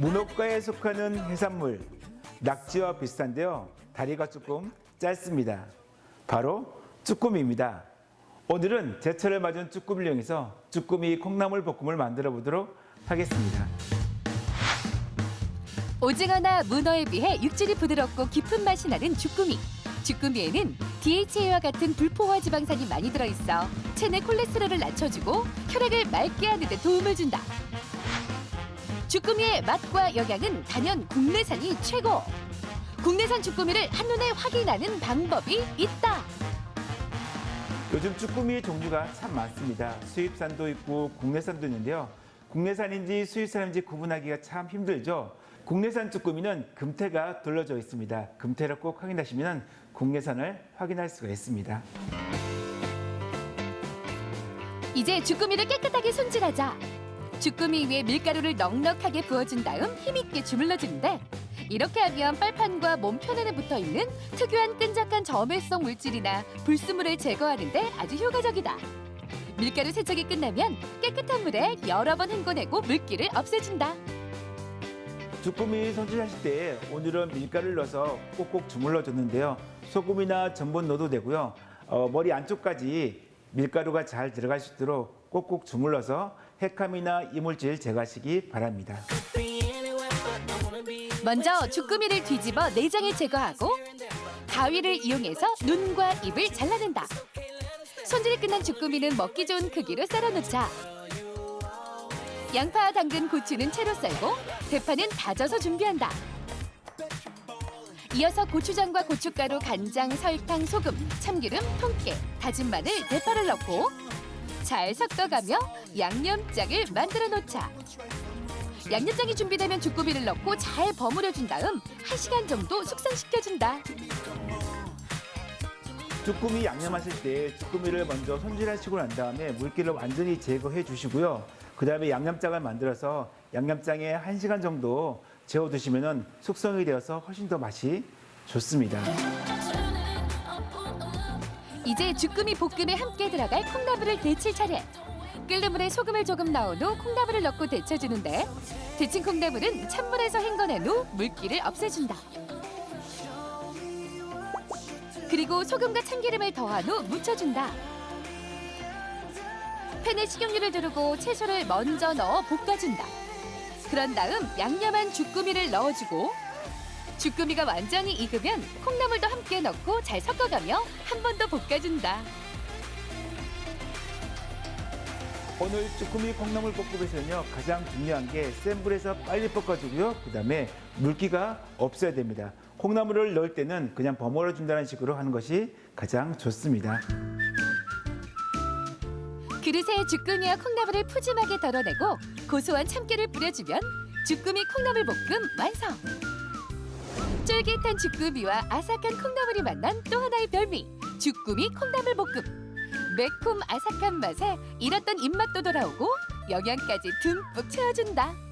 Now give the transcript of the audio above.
해과에 속하는 해산물 낙지와 비슷한데요. 다리가 조금 짧습니다. 바로 쭈꾸미입니다. 오늘은 제철을 맞은 쭈꾸미를 이용해서 쭈꾸미 콩나물 볶음을 만들어 보도록 하겠습니다. 오징어나 문어에 비해 육질이 부드럽고 깊은 맛이 나는 주꾸미. 주꾸미에는 DHA와 같은 불포화 지방산이 많이 들어있어 체내 콜레스테롤을 낮춰주고 혈액을 맑게 하는 데 도움을 준다. 주꾸미의 맛과 영양은 단연 국내산이 최고. 국내산 주꾸미를 한눈에 확인하는 방법이 있다. 요즘 쭈꾸미 종류가 참 많습니다. 수입산도 있고 국내산도 있는데요. 국내산인지 수입산인지 구분하기가 참 힘들죠. 국내산 쭈꾸미는 금태가 둘러져 있습니다. 금태를 꼭 확인하시면 국내산을 확인할 수가 있습니다. 이제 주꾸미를 깨끗하게 손질하자. 주꾸미 위에 밀가루를 넉넉하게 부어준 다음 힘있게 주물러 주는데 이렇게 하면 빨판과 몸 표면에 붙어 있는 특유한 끈적한 점액성 물질이나 불순물을 제거하는데 아주 효과적이다. 밀가루 세척이 끝나면 깨끗한 물에 여러 번 헹궈내고 물기를 없애준다. 쭈꾸미 손질하실 때 오늘은 밀가루를 넣어서 꼭꼭 주물러 줬는데요. 소금이나 전분 넣어도 되고요. 어, 머리 안쪽까지 밀가루가 잘 들어갈 수 있도록 꼭꼭 주물러서 핵함이나 이물질 제거하시기 바랍니다. 먼저 주꾸미를 뒤집어 내장을 제거하고 가위를 이용해서 눈과 입을 잘라낸다. 손질이 끝난 주꾸미는 먹기 좋은 크기로 썰어놓자. 양파, 당근, 고추는 채로 썰고 대파는 다져서 준비한다. 이어서 고추장과 고춧가루, 간장, 설탕, 소금, 참기름, 통깨, 다진 마늘, 대파를 넣고 잘 섞어가며 양념장을 만들어 놓자. 양념장이 준비되면 주꾸미를 넣고 잘 버무려 준 다음 1시간 정도 숙성시켜 준다. 쭈꾸미 양념하실 때 쭈꾸미를 먼저 손질하시고 난 다음에 물기를 완전히 제거해 주시고요. 그 다음에 양념장을 만들어서 양념장에 1시간 정도 재워두시면 숙성이 되어서 훨씬 더 맛이 좋습니다. 이제 주꾸미 볶음에 함께 들어갈 콩나물을 데칠 차례. 끓는 물에 소금을 조금 넣은 후 콩나물을 넣고 데쳐주는데 데친 콩나물은 찬물에서 헹궈낸 후 물기를 없애준다. 그리고 소금과 참기름을 더한 후 묻혀준다. 팬에 식용유를 두르고 채소를 먼저 넣어 볶아준다. 그런 다음 양념한 주꾸미를 넣어주고 주꾸미가 완전히 익으면 콩나물도 함께 넣고 잘 섞어가며 한 번 더 볶아준다. 오늘 쭈꾸미 콩나물 볶음에서는요 가장 중요한 게 센 불에서 빨리 볶아주고요 그 다음에 물기가 없어야 됩니다 콩나물을 넣을 때는 그냥 버무려 준다는 식으로 하는 것이 가장 좋습니다 그릇에 주꾸미와 콩나물을 푸짐하게 덜어내고 고소한 참깨를 뿌려주면 주꾸미 콩나물 볶음 완성. 쫄깃한 주꾸미와 아삭한 콩나물이 만난 또 하나의 별미 주꾸미 콩나물 볶음. 매콤 아삭한 맛에 잃었던 입맛도 돌아오고 영양까지 듬뿍 채워준다.